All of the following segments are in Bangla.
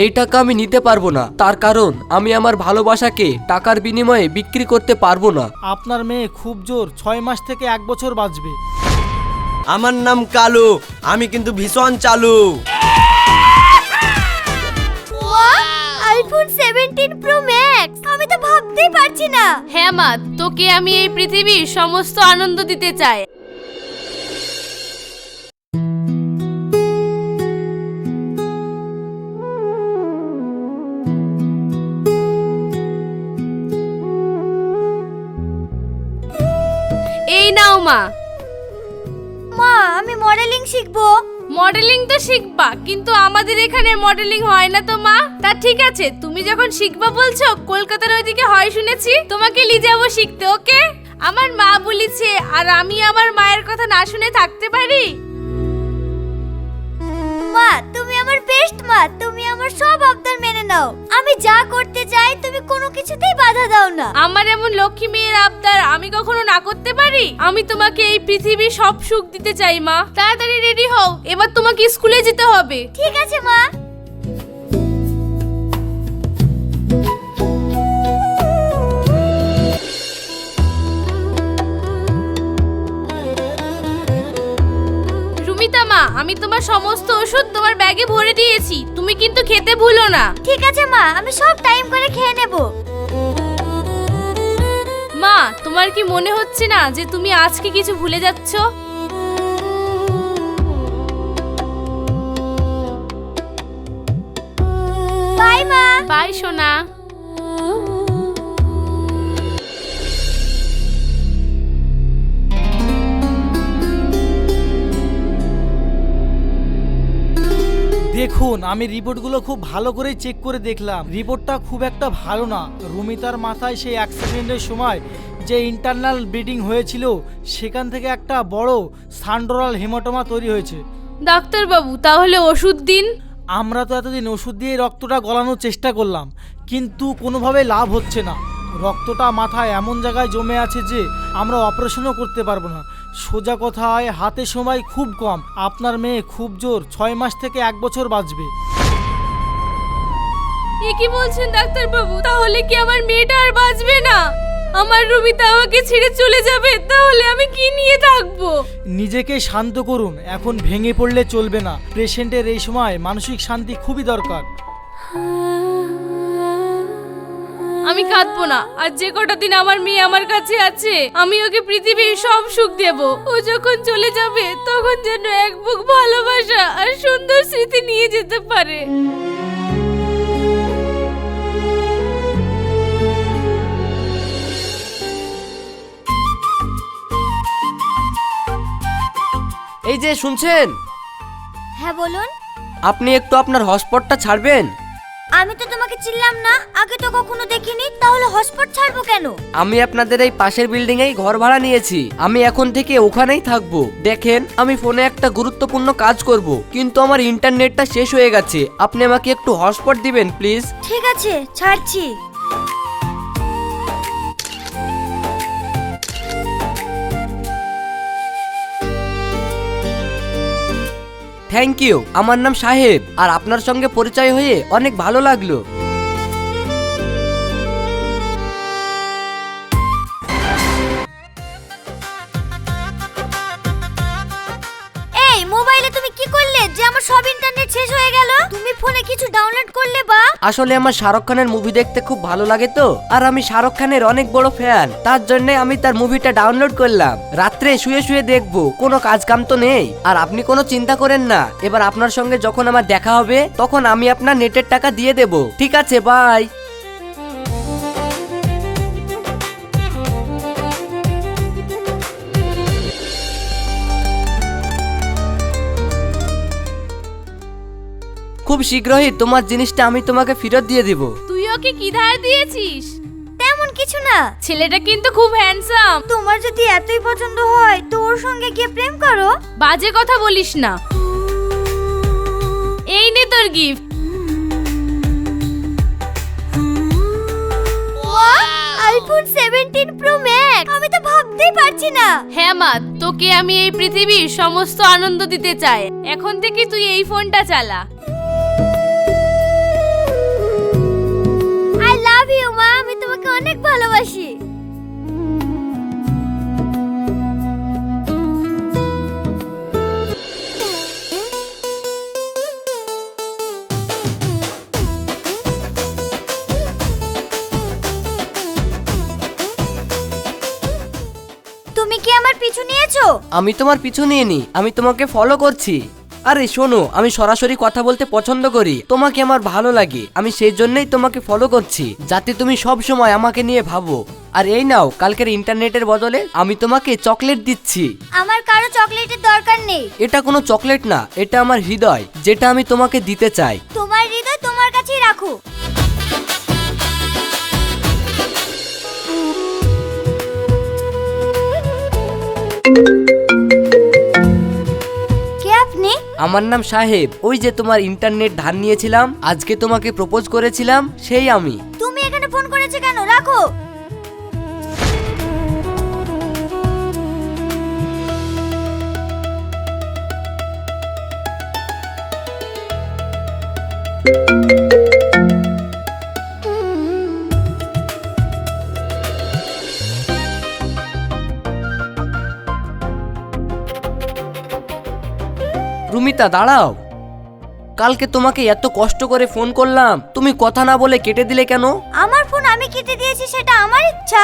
এই টাকা আমি নিতে পারব না। তার কারণ আমি আমার ভালোবাসাকে টাকার বিনিময়ে বিক্রি করতে পারব না। আপনার মেয়ে খুব জোর ছয় মাস থেকে এক বছর বাঁচবে। আমার নাম কালু আমি কিন্তু ভীষণ চালু। আইফোন 17 প্রো ম্যাক্স আমি তো ভাবতেই পারছি না। হ্যাঁ মা তোকে আমি এই পৃথিবীর সমস্ত আনন্দ দিতে চাই। এই নাও মা। মা আমি মডেলিং শিখব। মডেলিং তো শিখবা কিন্তু আমাদের এখানে মডেলিং হয় না তো মা। তা ঠিক আছে তুমি যখন শিখবা বলছো কলকাতার ওইদিকে হয় শুনেছি। তোমাকে নিয়ে যাব শিখতে ওকে? আমার মা বলেছে আর আমি আমার মায়ের কথা না শুনে থাকতে পারি? দাও না। আমার এমন লক্ষ্মী মেয়ের আবদার আমি কখনো না করতে পারি? আমি তোমাকে এই পৃথিবীর সব সুখ দিতে চাই মা। তাড়াতাড়ি রেডি হও। এবার তোমাকে স্কুলে যেতে হবে। ঠিক আছে মা। রুমিতা মা আমি তোমার সমস্ত ওষুধ তোমার ব্যাগে ভরে দিয়েছি। তুমি কিন্তু খেতে ভুলো না। ঠিক আছে মা। আমি সব টাইম করে খেয়ে নেব। মা তোমার কি মনে হচ্ছে না যে তুমি আজকে কিছু ভুলে যাচ্ছ? বাই মা। বাই সোনা। দেখুন আমি রিপোর্টগুলো খুব ভালো করে চেক করে দেখলাম। রিপোর্টটা খুব একটা ভালো না। রুমিতার মাথায় সেই অ্যাক্সিডেন্টের সময় যে ইন্টারনাল ব্লিডিং হয়েছিল সেখান থেকে একটা বড় সান্ডোরাল হেমাটোমা তৈরি হয়েছে। ডাক্তার বাবু তাহলে ওষুধ দিন। আমরা তো এতদিন ওষুধ দিয়ে রক্তটা গলানোর চেষ্টা করলাম কিন্তু কোনোভাবে লাভ হচ্ছে না। রক্তটা মাথায় এমন জায়গায় জমে আছে যে আমরা অপারেশনও করতে পারব না। সোজা কথায় হাতে সময় খুব কম। আপনার মেয়ে খুব জোর ছয় মাস থেকে এক বছর বাঁচবে। এ কি বলছেন ডাক্তার বাবু তাহলে কি আমার মেয়েটা আর বাঁচবে না? আমার রুমিতা আমাকে ছেড়ে চলে যাবে তাহলে আমি কি নিয়ে থাকব? নিজেকে শান্ত করুন এখন ভেঙে পড়লে চলবে না। পেশেন্টের এই সময় মানসিক শান্তি খুবই দরকার। আমি কাঁদবো না। আর যে কটা দিন আমার মেয়ে আমার কাছে আছে আমি ওকে পৃথিবীর সব সুখ দেব। ও যখন চলে যাবে তখন যেন এক বুক ভালোবাসা আর সুন্দর স্মৃতি নিয়ে যেতে পারে। এই যে শুনছেন? হ্যাঁ বলুন। আপনি একটু আপনার হটস্পটটা ছাড়বেন? আমি তো তোমাকে চিনলাম না আগে তো কখনো দেখিনি তাহলে হটস্পট ছাড়বো কেন? আমি আপনাদের এই পাশের বিল্ডিং এই ঘর ভাড়া নিয়েছি। আমি এখন থেকে ওখানেই থাকব। দেখেন আমি ফোনে একটা গুরুত্বপূর্ণ কাজ করব কিন্তু আমার ইন্টারনেটটা শেষ হয়ে গেছে। আপনি আমাকে একটু হটস্পট দিবেন প্লিজ? ঠিক আছে ছাড়ছি। থ্যাংক ইউ আমার নাম সাহেব আর আপনার সঙ্গে পরিচয় হয়ে অনেক ভালো লাগল। আসলে আমার শাহরুখ খানের মুভি দেখতে খুব ভালো লাগে তো। আর আমি শাহরুখ খানের অনেক বড় ফ্যান তার জন্য আমি তার মুভিটা ডাউনলোড করলাম। রাত্রে শুয়ে শুয়ে দেখব, কোনো কাজ কাম তো নেই। আর আপনি কোনো চিন্তা করেন না। এবার আপনার সঙ্গে যখন আমার দেখা হবে, তখন আমি আপনার নেটের টাকা দিয়ে দেব। ঠিক আছে বাই খুব শীঘ্রই তোমার জিনিসটা আমি তোমাকে ফেরত দিয়ে দিব। তুই ওকে কি ধার দিয়েছিস? তেমন কিছু না। ছেলেটা কিন্তু খুব হ্যান্ডসাম তোমার যদি এতই পছন্দ হয় তো ওর সঙ্গে গিয়ে প্রেম করো। বাজে কথা বলিস না। এই নে তোর গিফট আইফোন 17 প্রো ম্যাক্স আমি তো ভাবতেই পারছি না। হ্যাঁ মা তোকে আমি এই পৃথিবীর সমস্ত আনন্দ দিতে চাই। এখন থেকে তুই এই ফোনটা চালা। মা, আমি তোমাকে অনেক ভালোবাসি। তুমি কি আমার পিছু নিয়েছো? আমি তোমার পিছু নিইনি, আমি তোমাকে ফলো করছি। আরে শোনো আমি সরাসরি কথা বলতে পছন্দ করি। তোমাকে আমার ভালো লাগে। আমি সেই জন্যই তোমাকে ফলো করছি। যাতে তুমি সব সময় আমাকে নিয়ে ভাবো। আর এই নাও কালকের ইন্টারনেটের বদলে আমি তোমাকে চকলেট দিচ্ছি। আমার কারও চকলেটের দরকার নেই। এটা কোনো চকলেট না এটা আমার হৃদয় যেটা আমি তোমাকে দিতে চাই। তোমার হৃদয় তোমার কাছেই রাখো। কে আমার নাম সাহেব। ওই যে তোমার ইন্টারনেট ধার নিয়েছিলাম, আজকে তোমাকে প্রপোজ করেছিলাম, সেই আমি। তুমি এখানে ফোন করেছ কেন? রাখো। রুমিতা দাঁড়াও। কালকে তোমাকে এত কষ্ট করে ফোন করলাম তুমি কথা না বলে কেটে দিলে কেন? আমার ফোন আমি কেটে দিয়েছি সেটা আমার ইচ্ছা।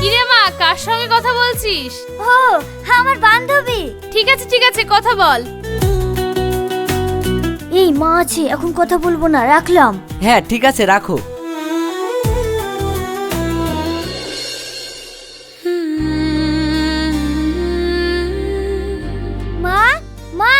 কিরে মা কার সঙ্গে কথা বলছিস? ও আমার বান্ধবী। ঠিক আছে ঠিক আছে কথা বল। এই মা আছে এখন কথা বলব না রাখলাম। হ্যাঁ ঠিক আছে রাখো। মা মা।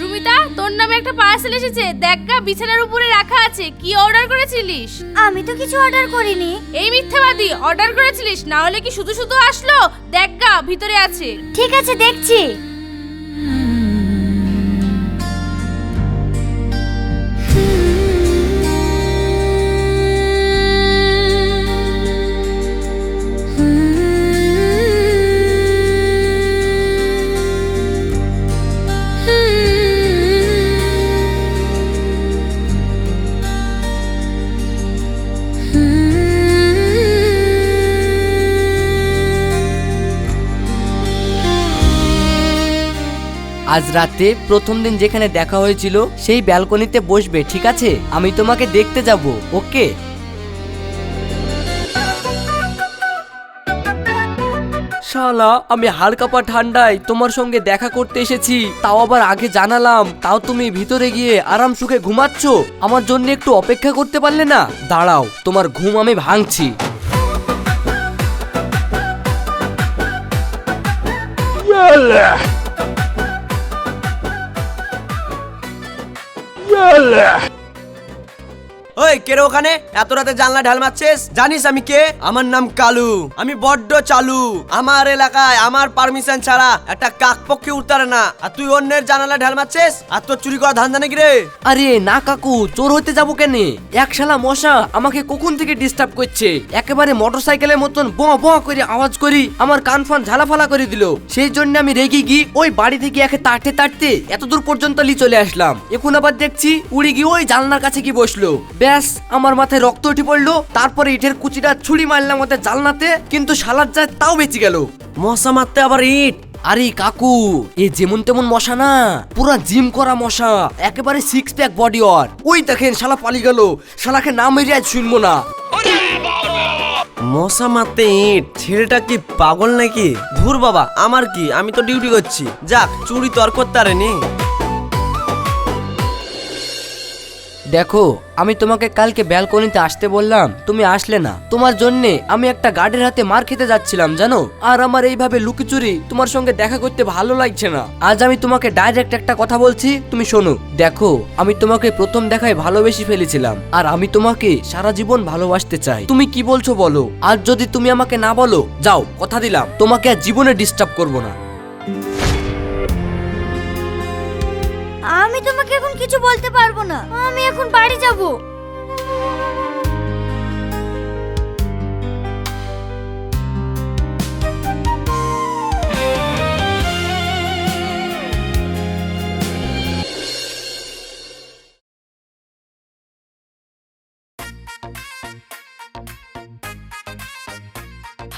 রুমিতা তোর নামে একটা পার্সেল এসেছে। দেখ গা বিছানার উপরে রাখা আছে। কি অর্ডার করেছিলিস? আমি তো কিছু অর্ডার করিনি। এই মিথ্যাবাদী অর্ডার করেছিলিস না হলে কি শুধু শুধু আসলো? দেখ গা ভিতরে আছে। ঠিক আছে দেখছি। আজ রাতে প্রথম দিন যেখানে দেখা হয়েছিল সেই ব্যালকনিতে বসবে ঠিক আছে? আমি তোমাকে দেখতে যাব ওকে? শালা আমি হালকাপা ঠান্ডায় তোমার সঙ্গে দেখা করতে এসেছি। তাও আবার আগে জানালাম তাও তুমি ভিতরে গিয়ে আরাম সুখে ঘুমাচ্ছ। আমার জন্য একটু অপেক্ষা করতে পারলে না? দাঁড়াও তোমার ঘুম আমি ভাঙছি। 饿了。ওই, কে রে ওখানে? এত রাতে জানলা ঢাল মারছিস? জানিস আমি কে? আমার নাম কালু। আমি বড্ড চালু। আমার এলাকায় আমার পারমিশন ছাড়া একটা কাক পক্ষে উঠতারে না। আর তুই অন্যের জানালা ঢাল মারছিস? আর তোর চুরি করা ধান্দা নাকি রে? আরে না, কাকু, চোর হতে যাব কেনে? এক শালা মশা আমাকে কখন থেকে ডিস্টার্ব করছে? একেবারে মোটরসাইকেলের মতন ব ব করে আওয়াজ করি, আমার কান ফান ঝালাফালা করে দিল। সেই জন্য আমি রেগে গিয়ে ওই বাড়ি থেকে একে তাড়তে তাড়তে এত দূর পর্যন্ত লি চলে আসলাম। এখন আবার দেখছি উড়ে গিয়ে ওই জানলার কাছে কি বসল। ব্যাস, আমার মাথায় রক্ত উঠে পড়ল। তারপরে ইটের কুচিটা ছুরি মারলাম ওদের জালনাতে, কিন্তু শালার যায় তাও বেঁচে গেল। মশা মারতে আবার ইট। আরে কাকু, এ যেমন তেমন মশা না। পুরা জিম করা মশা, একেবারে সিক্স প্যাক বডি ওর ওই দেখেন, শালা পালিয়ে গেল। শালাকে না মেরে আজ শুনব না। মশা মারতে ইট, ছেলেটা কি পাগল নাকি? ধুর বাবা, আমার কি? আমি তো ডিউটি করছি। যাক, চুরি তো আর দেখো, আমি তোমাকে কালকে ব্যালকনিতে আসতে বললাম, তুমি আসলে না। তোমার জন্যে আমি একটা গার্ডের হাতে মার খেতে যাচ্ছিলাম, জানো? আর আমার এইভাবে লুকিচুরি তোমার সঙ্গে দেখা করতে ভালো লাগছে না। আজ আমি তোমাকে ডাইরেক্ট একটা কথা বলছি, তুমি শোনো। দেখো, আমি তোমাকে প্রথম দেখায় ভালোবেসে ফেলেছিলাম, আর আমি তোমাকে সারা জীবন ভালোবাসতে চাই। তুমি কি বলছো বলো? আজ যদি তুমি আমাকে না বলো, যাও, কথা দিলাম। তোমাকে আর জীবনে ডিস্টার্ব করব না। আমি তোমাকে এখন কিছু বলতে পারব না। আমি এখন বাড়ি যাব।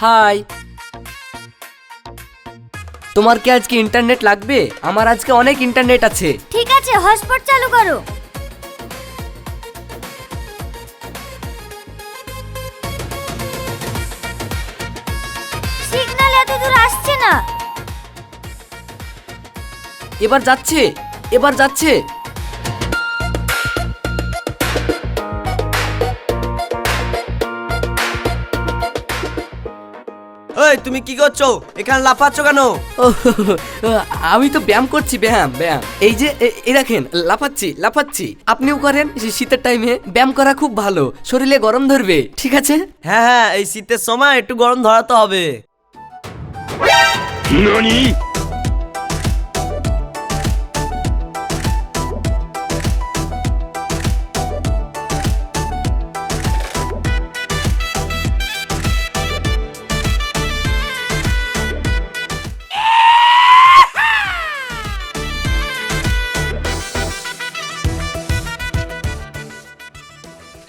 হাই তোমার কি আজকে ইন্টারনেট লাগবে? আমার আজকে অনেক ইন্টারনেট আছে। ঠিক আছে হটস্পট চালু করো। সিগন্যাল এত দূর আসছে না। এবার যাচ্ছে এবার যাচ্ছে। ওই তুমি কি করছ? এখানে লাফাচ্ছ কেন? আমি তো ব্যায়াম করছি ব্যায়াম ব্যায়াম। এই যে এ- এই রাখেন লাফাচ্ছি লাফাচ্ছি। আপনিও করেন শীতের টাইমে ব্যায়াম করা খুব ভালো শরীরে গরম ধরবে ঠিক আছে? হ্যাঁ হ্যাঁ এই শীতের সময় একটু গরম ধরাতে হবে।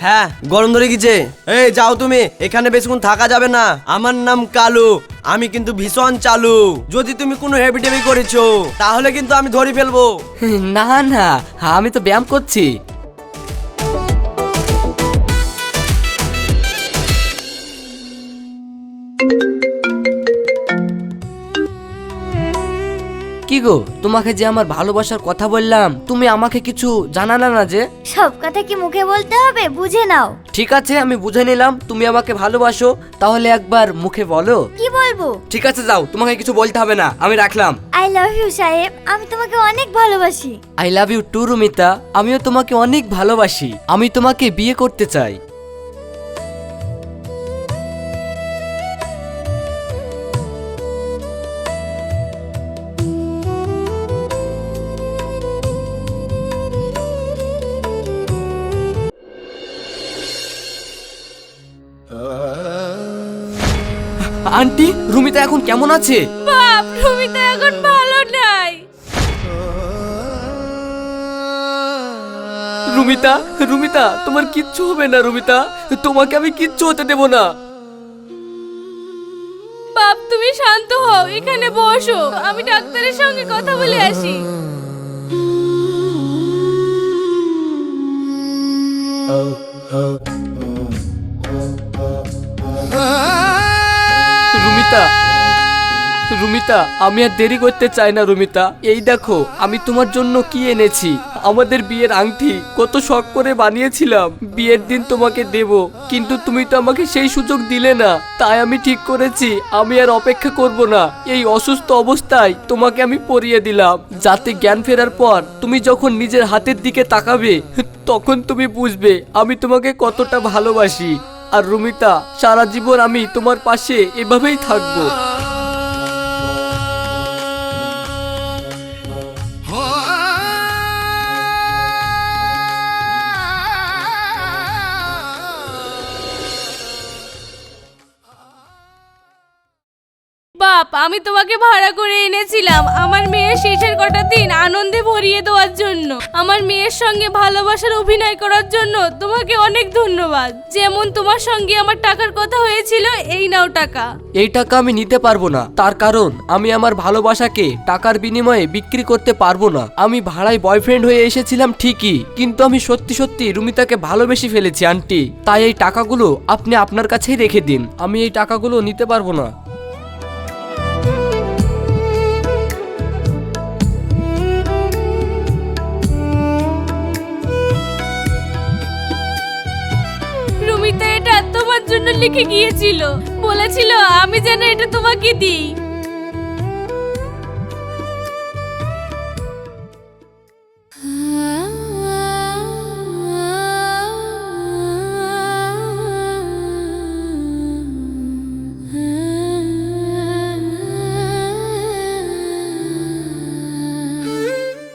হ্যাঁ গরম ধরে গেছে। এই, যাও তুমি, এখানে বেশিক্ষণ থাকা যাবে না। আমার নাম কালু, আমি কিন্তু ভীষণ চালু। যদি তুমি কোনো হেভি টেভি করেছ, তাহলে কিন্তু আমি ধরে ফেলব। না না, আমি তো ব্যায়াম করছি। কি গো? তোমাকে যে আমার ভালোবাসার কথা বললাম তুমি আমাকে কিছু জানালা না যে? সব কথা কি মুখে বলতে হবে? বুঝে নাও। ঠিক আছে আমি বুঝে নিলাম তুমি আমাকে ভালোবাসো তাহলে একবার মুখে বলো। কি বলব? ঠিক আছে যাও তোমাকে কিছু বলতে হবে না আমি রাখলাম। আই লাভ ইউ সাহেব আমি তোমাকে অনেক ভালোবাসি। I love you too Rumita আমিও তোমাকে অনেক ভালোবাসি আমি তোমাকে বিয়ে করতে চাই। আন্টি রুমিতা এখন কেমন আছে? বাপ রুমিতা এখন ভালো নাই। রুমিতা রুমিতা তোমার কিচ্ছু হবে না রুমিতা। তোমাকে আমি কিচ্ছু হতে দেব না। বাপ তুমি শান্ত হও এখানে বসো। আমি ডাক্তারের সঙ্গে কথা বলে আসি। রুমিতা। রুমিতা, আমি আর দেরি করতে চাই না রুমিতা। এই দেখো, আমি তোমার জন্য কি এনেছি? আমাদের বিয়ের আংটি। কত শখ করে বানিয়েছিলাম। বিয়ের দিন তোমাকে দেব। কিন্তু তুমি তো আমাকে সেই সুযোগ দিলে না। তাই আমি ঠিক করেছি। আমি আর অপেক্ষা করব না। এই অসুস্থ অবস্থায় তোমাকে আমি পরিয়ে দিলাম। যাতে জ্ঞান ফেরার পর তুমি যখন নিজের হাতের দিকে তাকাবে, তখন তুমি বুঝবে আমি তোমাকে কতটা ভালোবাসি। আর রুমিতা সারা জীবন আমি তোমার পাশে এভাবেই থাকব। আমি তোমাকে ভাড়া করে এনেছিলাম। আমার মেয়ের শেষের কটা দিন আনন্দে ভরিয়ে দেওয়ার জন্য। আমার মেয়ের সঙ্গে ভালোবাসার অভিনয় করার জন্য তোমাকে অনেক ধন্যবাদ। যেমন তোমার সঙ্গে আমার টাকার কথা হয়েছিল, এই নাও টাকা। এই টাকা আমি নিতে পারব না। তার কারণ, আমি আমার ভালোবাসাকে টাকার বিনিময়ে বিক্রি করতে পারব না। আমি ভাড়ায় বয়ফ্রেন্ড হয়ে এসেছিলাম ঠিকই, কিন্তু আমি সত্যি সত্যি রুমিতাকে ভালোবেসে ফেলেছি, আন্টি। তাই এই টাকাগুলো আপনি আপনার কাছেই রেখে দিন। আমি এই টাকাগুলো নিতে পারব না। লিখে গিয়েছিল। বলেছিল, আমি যেন এটা তোমাকে দিই।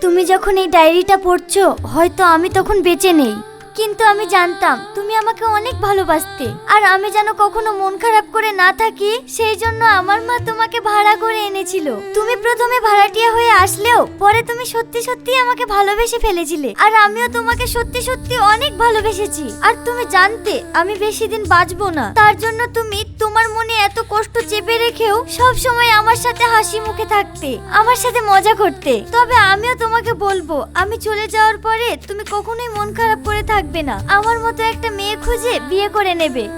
তুমি যখন এই ডায়েরিটা পড়ছো, হয়তো আমি তখন বেঁচে নেই। কিন্তু আমি জানতাম তুমি আমাকে অনেক ভালোবাসতে। আর আমি যেন কখনো মন খারাপ করে না থাকি, সেই জন্য আমার মা তোমাকে ভাড়া করে এনেছিল। তুমি প্রথমে ভাড়াটিয়া হয়ে আসলেও পরে তুমি সত্যি সত্যি আমাকে ভালোবেসে ফেলেছিলে। আর আমিও তোমাকে সত্যি সত্যি অনেক ভালোবেসেছি। আর তুমি জানতে আমি বেশি দিন বাঁচবো না। তার জন্য তুমি তোমার মনে এত কষ্ট চেপে রেখেও সব সময় আমার সাথে হাসি মুখে থাকতে, আমার সাথে মজা করতে। তবে আমিও তোমাকে বলব, আমি চলে যাওয়ার পরে তুমি কখনোই মন খারাপ করে থাকবে না। আমার মতো একটা মেয়ে খুঁজে বিয়ে করে নেবে।